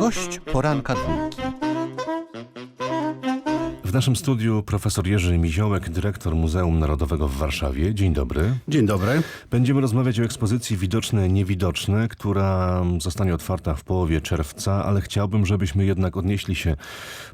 Gość poranka dwójki. W naszym studiu profesor Jerzy Miziołek, dyrektor Muzeum Narodowego w Warszawie. Dzień dobry. Dzień dobry. Będziemy rozmawiać o ekspozycji Widoczne Niewidoczne, która zostanie otwarta w połowie czerwca, ale chciałbym, żebyśmy jednak odnieśli się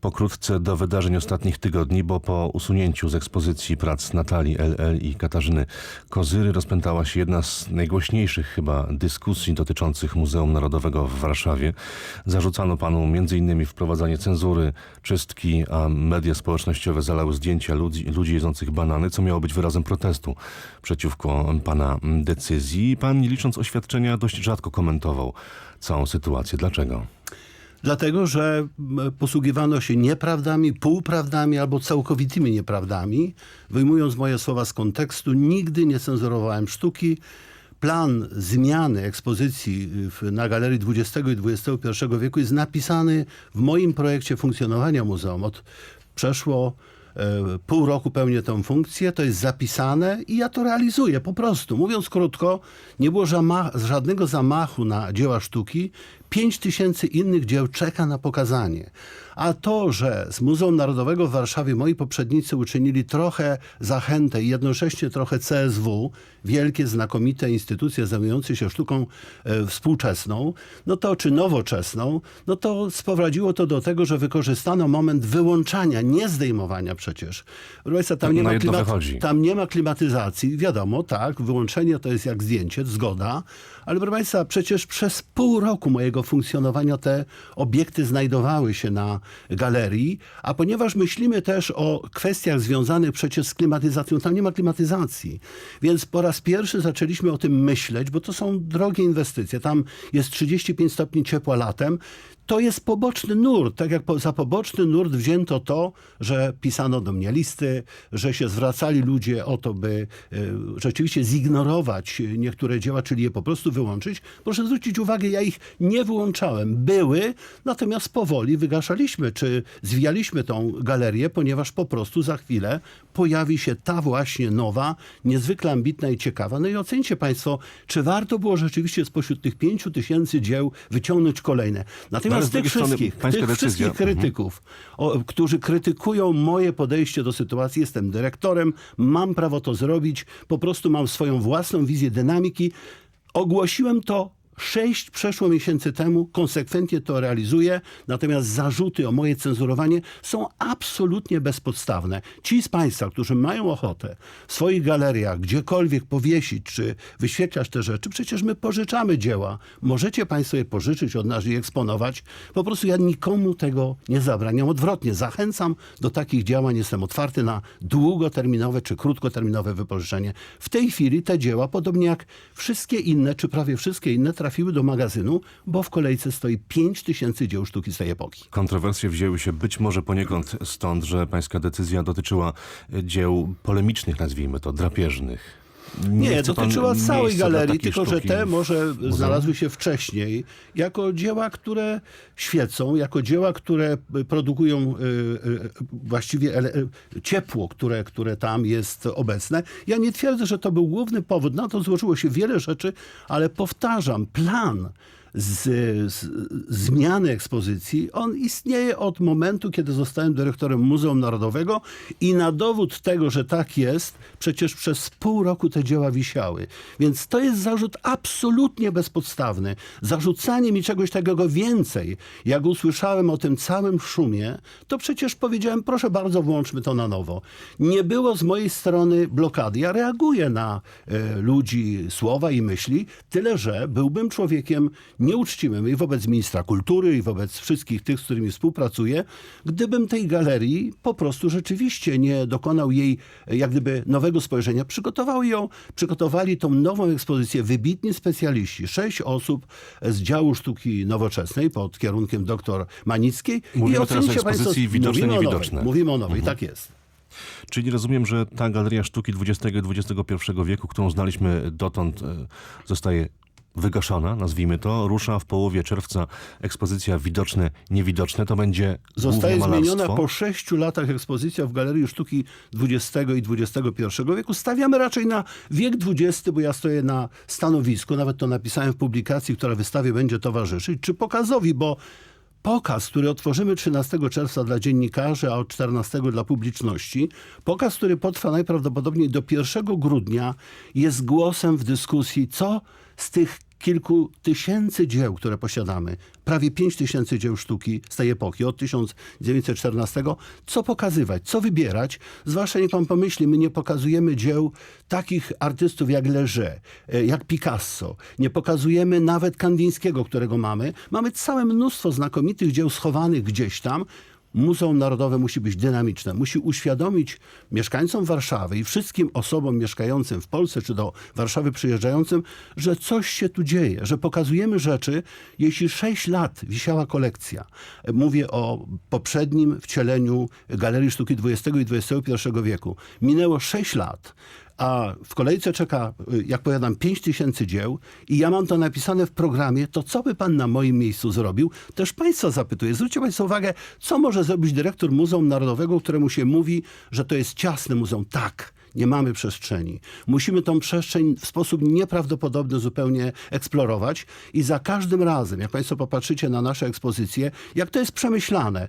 pokrótce do wydarzeń ostatnich tygodni, bo po usunięciu z ekspozycji prac Natalii LL i Katarzyny Kozyry rozpętała się jedna z najgłośniejszych chyba dyskusji dotyczących Muzeum Narodowego w Warszawie. Zarzucano panu m.in. wprowadzanie cenzury, czystki, a media społecznościowe zalały zdjęcia ludzi, ludzi jedzących banany, co miało być wyrazem protestu przeciwko pana decyzji. Pan, nie licząc oświadczenia, dość rzadko komentował całą sytuację. Dlaczego? Dlatego, że m, posługiwano się nieprawdami, półprawdami albo całkowitymi nieprawdami. Wyjmując moje słowa z kontekstu, nigdy nie cenzurowałem sztuki. Plan zmiany ekspozycji w, na Galerii XX i XXI wieku jest napisany w moim projekcie funkcjonowania muzeum. Od przeszło e, pół roku pełnię tę funkcję, to jest zapisane i ja to realizuję po prostu. Mówiąc krótko, nie było żadnego zamachu na dzieła sztuki. Pięć tysięcy innych dzieł czeka na pokazanie. A to, że z Muzeum Narodowego w Warszawie moi poprzednicy uczynili trochę zachętę i jednocześnie trochę CSW, wielkie, znakomite instytucje zajmujące się sztuką e, współczesną, no to czy nowoczesną, no to sprowadziło to do tego, że wykorzystano moment wyłączania, nie zdejmowania przecież. Proszę Państwa, tam nie, Na ma klimat- tam nie ma klimatyzacji, wiadomo, tak, wyłączenie to jest jak zdjęcie, zgoda, ale proszę Państwa, przecież przez pół roku mojego funkcjonowania te obiekty znajdowały się na galerii, a ponieważ myślimy też o kwestiach związanych przecież z klimatyzacją, tam nie ma klimatyzacji, więc po raz pierwszy zaczęliśmy o tym myśleć, bo to są drogie inwestycje, tam jest 35 stopni ciepła latem, to jest poboczny nurt. Tak jak za poboczny nurt wzięto to, że pisano do mnie listy, że się zwracali ludzie o to, by e, rzeczywiście zignorować niektóre dzieła, czyli je po prostu wyłączyć. Proszę zwrócić uwagę, ja ich nie wyłączałem. Były, natomiast powoli wygaszaliśmy, czy zwijaliśmy tą galerię, ponieważ po prostu za chwilę pojawi się ta właśnie nowa, niezwykle ambitna i ciekawa. No i ocencie Państwo, czy warto było rzeczywiście spośród tych pięciu tysięcy dzieł wyciągnąć kolejne. No ale z tych wszystkich, tych decyzja- wszystkich Mhm. krytyków, o, którzy krytykują moje podejście do sytuacji, jestem dyrektorem, mam prawo to zrobić, po prostu mam swoją własną wizję dynamiki. Ogłosiłem to sześć przeszło miesięcy temu, konsekwentnie to realizuję, natomiast zarzuty o moje cenzurowanie są absolutnie bezpodstawne. Ci z Państwa, którzy mają ochotę w swoich galeriach gdziekolwiek powiesić czy wyświetlać te rzeczy, przecież my pożyczamy dzieła. Możecie Państwo je pożyczyć od nas i eksponować. Po prostu ja nikomu tego nie zabraniam. Odwrotnie, zachęcam do takich działań. Jestem otwarty na długoterminowe czy krótkoterminowe wypożyczenie. W tej chwili te dzieła, podobnie jak wszystkie inne, czy prawie wszystkie inne, trafiły do magazynu, bo w kolejce stoi 5 tysięcy dzieł sztuki z tej epoki. Kontrowersje wzięły się być może poniekąd stąd, że pańska decyzja dotyczyła dzieł polemicznych, nazwijmy to, drapieżnych. Nie, pan dotyczyła całej galerii, tylko że te może znalazły się wcześniej jako dzieła, które świecą, jako dzieła, które produkują y, y, właściwie y, ciepło, które, które tam jest obecne. Ja nie twierdzę, że to był główny powód. Na to złożyło się wiele rzeczy, ale powtarzam, plan z, z, zmiany ekspozycji, on istnieje od momentu, kiedy zostałem dyrektorem Muzeum Narodowego i na dowód tego, że tak jest, przecież przez pół roku te dzieła wisiały. Więc to jest zarzut absolutnie bezpodstawny. Zarzucanie mi czegoś takiego więcej, jak usłyszałem o tym całym szumie, to przecież powiedziałem, proszę bardzo, włączmy to na nowo. Nie było z mojej strony blokady. Ja reaguję na e, ludzi słowa i myśli, tyle że byłbym człowiekiem nieuczciwym i wobec ministra kultury, i wobec wszystkich tych, z którymi współpracuję, gdybym tej galerii po prostu rzeczywiście nie dokonał jej e, jak gdyby nowego spojrzenia. Przygotowali ją, przygotowali tą nową ekspozycję wybitni specjaliści. Sześć osób z działu sztuki nowoczesnej pod kierunkiem dr Manickiej. Mówimy I teraz o ekspozycji państwo- Widoczne, mówimy o Niewidoczne. Nowej, mówimy o nowej, tak jest. Czyli rozumiem, że ta galeria sztuki XX i XXI wieku, którą znaliśmy dotąd, e, zostaje wygaszona, nazwijmy to. Rusza w połowie czerwca ekspozycja Widoczne, Niewidoczne. To będzie Zostaje zmieniona po sześciu latach ekspozycja w Galerii Sztuki XX i XXI wieku. Stawiamy raczej na wiek XX, bo ja stoję na stanowisku, nawet to napisałem w publikacji, która wystawie będzie towarzyszyć, czy pokazowi, bo pokaz, który otworzymy 13 czerwca dla dziennikarzy, a od 14 dla publiczności, pokaz, który potrwa najprawdopodobniej do 1 grudnia, jest głosem w dyskusji, co z tych kilku tysięcy dzieł, które posiadamy, prawie pięć tysięcy dzieł sztuki z tej epoki, od 1914, co pokazywać, co wybierać. Zwłaszcza niech pan pomyśli, my nie pokazujemy dzieł takich artystów jak Leger, e, jak Picasso. Nie pokazujemy nawet Kandińskiego, którego mamy. Mamy całe mnóstwo znakomitych dzieł schowanych gdzieś tam, Muzeum Narodowe musi być dynamiczne, musi uświadomić mieszkańcom Warszawy i wszystkim osobom mieszkającym w Polsce czy do Warszawy przyjeżdżającym, że coś się tu dzieje, że pokazujemy rzeczy. Jeśli 6 lat wisiała kolekcja, mówię o poprzednim wcieleniu Galerii Sztuki XX i XXI wieku, minęło 6 lat, a w kolejce czeka, y, jak powiadam, 5 tysięcy dzieł i ja mam to napisane w programie, to co by pan na moim miejscu zrobił? Też państwa zapytuję. Zwróćcie państwo uwagę, co może zrobić dyrektor Muzeum Narodowego, któremu się mówi, że to jest ciasne muzeum. Tak, nie mamy przestrzeni. Musimy tą przestrzeń w sposób nieprawdopodobny zupełnie eksplorować i za każdym razem, jak Państwo popatrzycie na nasze ekspozycje, jak to jest przemyślane.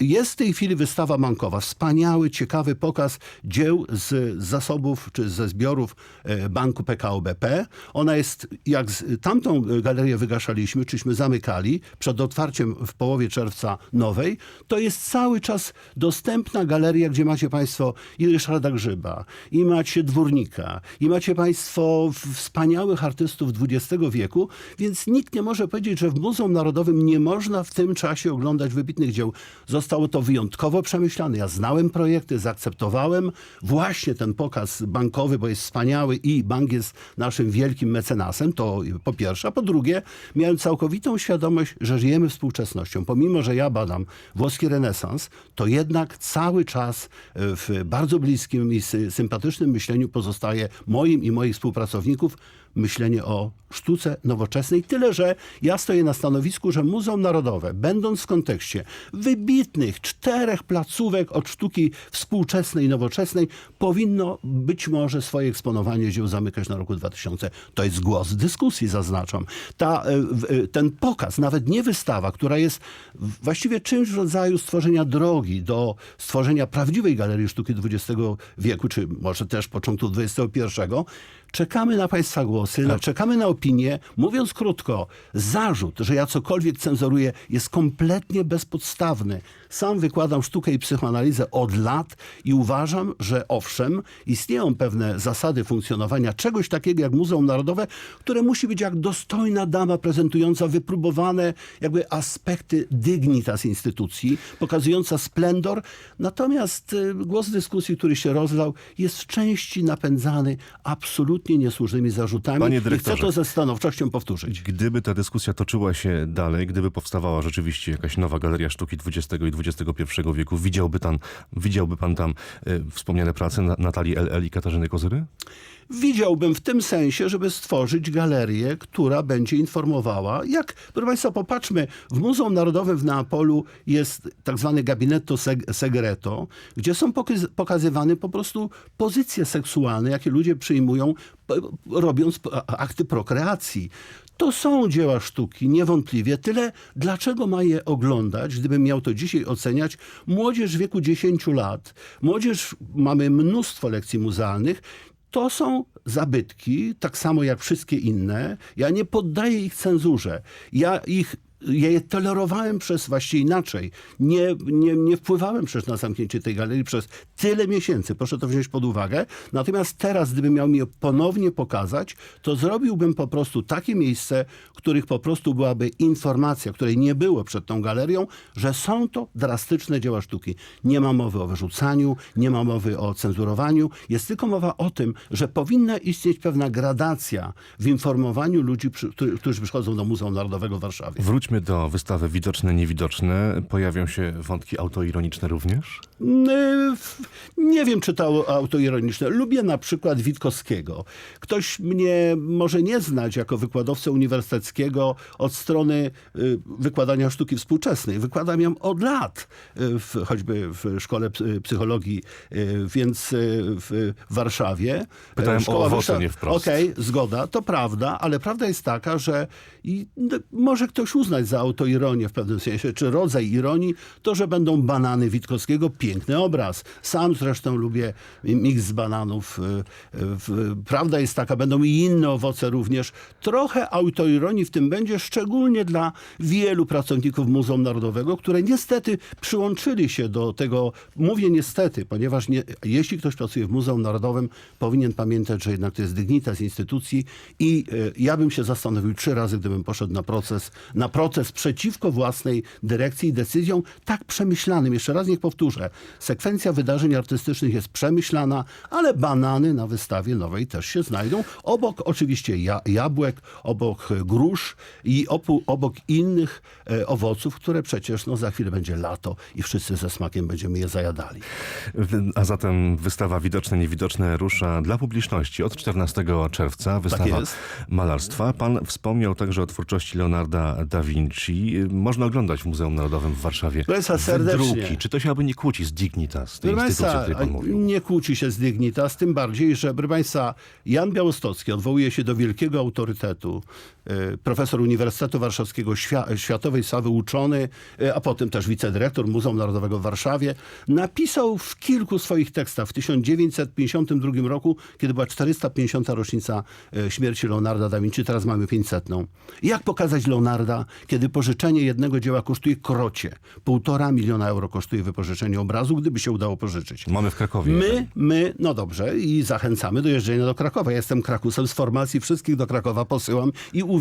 Jest w tej chwili wystawa bankowa, wspaniały, ciekawy pokaz dzieł z zasobów czy ze zbiorów e, banku PKO BP. Ona jest, jak tamtą galerię wygaszaliśmy, czyśmy zamykali przed otwarciem w połowie czerwca nowej, to jest cały czas dostępna galeria, gdzie macie Państwo i Ryszarda Grzyba, i macie Dwórnika, i macie Państwo wspaniałych artystów XX wieku, więc nikt nie może powiedzieć, że w Muzeum Narodowym nie można w tym czasie oglądać wybitnych dzieł. Zostało to wyjątkowo przemyślane. Ja znałem projekty, zaakceptowałem właśnie ten pokaz bankowy, bo jest wspaniały i bank jest naszym wielkim mecenasem, to po pierwsze. A po drugie, miałem całkowitą świadomość, że żyjemy współczesnością. Pomimo, że ja badam włoski renesans, to jednak cały czas e, w bardzo bliskim i sympatycznym myśleniu pozostaje moim i moich współpracowników myślenie o sztuce nowoczesnej. Tyle, że ja stoję na stanowisku, że Muzeum Narodowe, będąc w kontekście wybitnych czterech placówek od sztuki współczesnej nowoczesnej, powinno być może swoje eksponowanie dzieł zamykać na roku 2000. To jest głos dyskusji, zaznaczam. Ta, e, e, ten pokaz, nawet nie wystawa, która jest właściwie czymś w rodzaju stworzenia drogi do stworzenia prawdziwej galerii sztuki XX wieku, czy może też początku XXI, Czekamy na Państwa głosy, na, czekamy na opinie. Mówiąc krótko, zarzut, że ja cokolwiek cenzuruję, jest kompletnie bezpodstawny. Sam wykładam sztukę i psychoanalizę od lat i uważam, że owszem, istnieją pewne zasady funkcjonowania czegoś takiego jak Muzeum Narodowe, które musi być jak dostojna dama prezentująca wypróbowane jakby aspekty dignitas instytucji, pokazująca splendor. Natomiast y, głos dyskusji, który się rozlał, jest w części napędzany absolutnie niesłusznymi zarzutami. Panie I chcę dyrektorze. to ze stanowczością powtórzyć. Gdyby ta dyskusja toczyła się dalej, gdyby powstawała rzeczywiście jakaś nowa galeria sztuki XX i XXI wieku, widziałby pan, widziałby pan tam e, wspomniane prace Na- Natalii L.L. i Katarzyny Kozyry? Widziałbym w tym sensie, żeby stworzyć galerię, która będzie informowała, jak, proszę Państwa, popatrzmy, w Muzeum Narodowym w Neapolu jest tak zwany gabinetto seg- segreto, gdzie są pokaz- pokazywane po prostu pozycje seksualne, jakie ludzie przyjmują, robiąc akty prokreacji. To są dzieła sztuki, niewątpliwie. Tyle, dlaczego ma je oglądać, gdybym miał to dzisiaj oceniać, młodzież w wieku 10 lat. Młodzież, mamy mnóstwo lekcji muzealnych, to są zabytki, tak samo jak wszystkie inne. Ja nie poddaję ich cenzurze. Ja ich ja je tolerowałem przez, właściwie inaczej, nie, nie, nie wpływałem przecież na zamknięcie tej galerii przez tyle miesięcy, proszę to wziąć pod uwagę. Natomiast teraz, gdybym miał mi je ponownie pokazać, to zrobiłbym po prostu takie miejsce, których po prostu byłaby informacja, której nie było przed tą galerią, że są to drastyczne dzieła sztuki. Nie ma mowy o wyrzucaniu, nie ma mowy o cenzurowaniu, jest tylko mowa o tym, że powinna istnieć pewna gradacja w informowaniu ludzi, którzy, przychodzą do Muzeum Narodowego w Warszawie. Do wystawy Widoczne, Niewidoczne. Pojawią się wątki autoironiczne również? Yy, Nie wiem, czy to autoironiczne. Lubię na przykład Witkowskiego. Ktoś mnie może nie znać jako wykładowcę uniwersyteckiego od strony y, wykładania sztuki współczesnej. Wykładam ją od lat, y, w, choćby w szkole psy- psychologii, więc w Warszawie. Pytałem E, o owoce, nie wprost. Okej, zgoda, to prawda, ale prawda jest taka, że i, no, może ktoś uznać, uznać za autoironię w pewnym sensie, czy rodzaj ironii, to, że będą banany Witkowskiego. Piękny obraz. Sam zresztą lubię miks bananów. Y, y, Prawda jest taka, będą i inne owoce również. Trochę autoironii w tym będzie, szczególnie dla wielu pracowników Muzeum Narodowego, które niestety przyłączyli się do tego, mówię niestety, ponieważ nie, jeśli ktoś pracuje w Muzeum Narodowym, powinien pamiętać, że jednak to jest dygnitas instytucji i y, ja bym się zastanowił trzy razy, gdybym poszedł na proces, na proces przeciwko własnej dyrekcji i decyzjom tak przemyślanym. Jeszcze raz niech powtórzę. Sekwencja wydarzeń artystycznych jest przemyślana, ale banany na wystawie nowej też się znajdą. Obok oczywiście ja, jabłek, obok grusz i obok innych e, owoców, które przecież no, za chwilę będzie lato i wszyscy ze smakiem będziemy je zajadali. A zatem wystawa Widoczne, Niewidoczne rusza dla publiczności od 14 czerwca. Wystawa Tak malarstwa. Pan wspomniał także o twórczości Leonarda da Vinci. Można oglądać w Muzeum Narodowym w Warszawie. Państwa, serdecznie. Wydruki. Czy to się aby nie kłóci z Dignitas, tej Proszę o której pan mówił? nie kłóci się z Dignitas, tym bardziej, że proszę Państwa, Jan Białostocki odwołuje się do wielkiego autorytetu, profesor Uniwersytetu Warszawskiego, świa, światowej sławy uczony, e, a potem też wicedyrektor Muzeum Narodowego w Warszawie, napisał w kilku swoich tekstach w 1952 roku, kiedy była 450. rocznica e, śmierci Leonarda da Vinci, teraz mamy 500. Jak pokazać Leonarda, kiedy pożyczenie jednego dzieła kosztuje krocie? Półtora miliona euro kosztuje wypożyczenie obrazu, gdyby się udało pożyczyć. Mamy w Krakowie. My, my, no dobrze, i zachęcamy do jeżdżenia do Krakowa. Ja jestem Krakusem z formacji, wszystkich do Krakowa posyłam i uwielbiam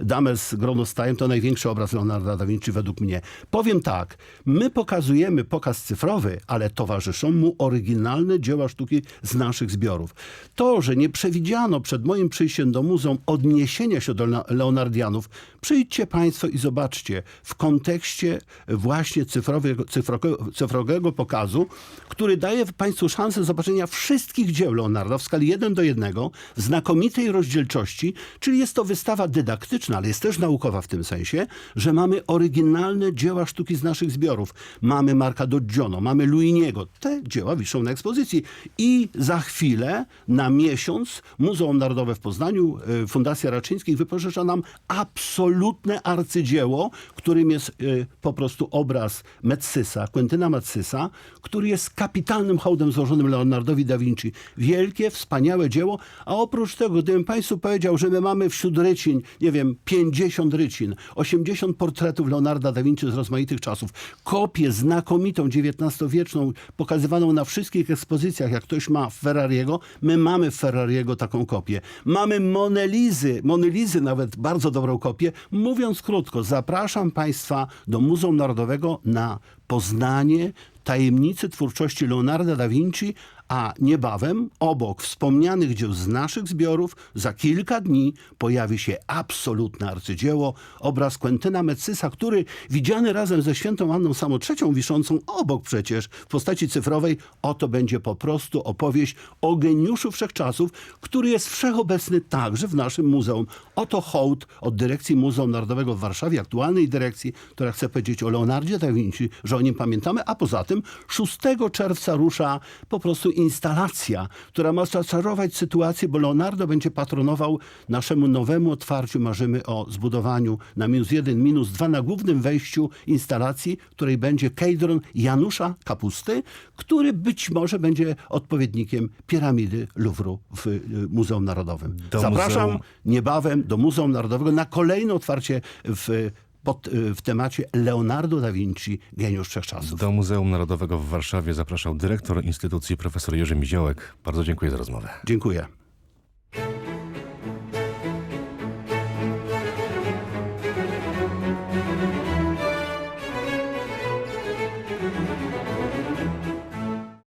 Damę z Gronostajem, to największy obraz Leonarda da Vinci według mnie. Powiem tak, my pokazujemy pokaz cyfrowy, ale towarzyszą mu oryginalne dzieła sztuki z naszych zbiorów. To, że nie przewidziano przed moim przyjściem do muzeum odniesienia się do Le- Leonardianów, przyjdźcie Państwo i zobaczcie w kontekście właśnie cyfrowego, cyfrowego, cyfrowego pokazu, który daje Państwu szansę zobaczenia wszystkich dzieł Leonarda w skali 1 do 1, w znakomitej rozdzielczości, czyli jest to wystawa dydaktyczna, ale jest też naukowa w tym sensie, że mamy oryginalne dzieła sztuki z naszych zbiorów. Mamy Marka Doggiono, mamy Luiniego. Te dzieła wiszą na ekspozycji. I za chwilę, na miesiąc, Muzeum Narodowe w Poznaniu, y, Fundacja Raczyńskich wypożycza nam absolutne arcydzieło, którym jest y, po prostu obraz Metsysa, Quentyna Metsysa, który jest kapitalnym hołdem złożonym Leonardowi da Vinci. Wielkie, wspaniałe dzieło, a oprócz tego, gdybym Państwu powiedział, że my mamy wśród rycin, nie wiem, 50 rycin, 80 portretów Leonarda da Vinci z rozmaitych czasów, kopię znakomitą XIX-wieczną, pokazywaną na wszystkich ekspozycjach, jak ktoś ma Ferrariego, my mamy Ferrariego taką kopię. Mamy Monelizy, Monelizy nawet bardzo dobrą kopię. Mówiąc krótko, zapraszam Państwa do Muzeum Narodowego na poznanie tajemnicy twórczości Leonarda da Vinci, a niebawem obok wspomnianych dzieł z naszych zbiorów za kilka dni pojawi się absolutne arcydzieło, obraz Quentyna Metsysa, który widziany razem ze świętą Anną III, wiszącą obok przecież w postaci cyfrowej, oto będzie po prostu opowieść o geniuszu wszechczasów, który jest wszechobecny także w naszym muzeum. Oto hołd od dyrekcji Muzeum Narodowego w Warszawie, aktualnej dyrekcji, która chce powiedzieć o Leonardzie da Vinci, że o nim pamiętamy, a poza tym 6 czerwca rusza po prostu instalacja, która ma zaczarować sytuację, bo Leonardo będzie patronował naszemu nowemu otwarciu. Marzymy o zbudowaniu na minus jeden, minus dwa na głównym wejściu instalacji, której będzie kejdron Janusza Kapusty, który być może będzie odpowiednikiem piramidy Louvru w y, Muzeum Narodowym. Do Zapraszam muzeum- niebawem do Muzeum Narodowego na kolejne otwarcie w, pod, w temacie Leonardo da Vinci, geniusz wszechczasów. Do Muzeum Narodowego w Warszawie zapraszał dyrektor instytucji profesor Jerzy Miziołek. Bardzo dziękuję za rozmowę. Dziękuję.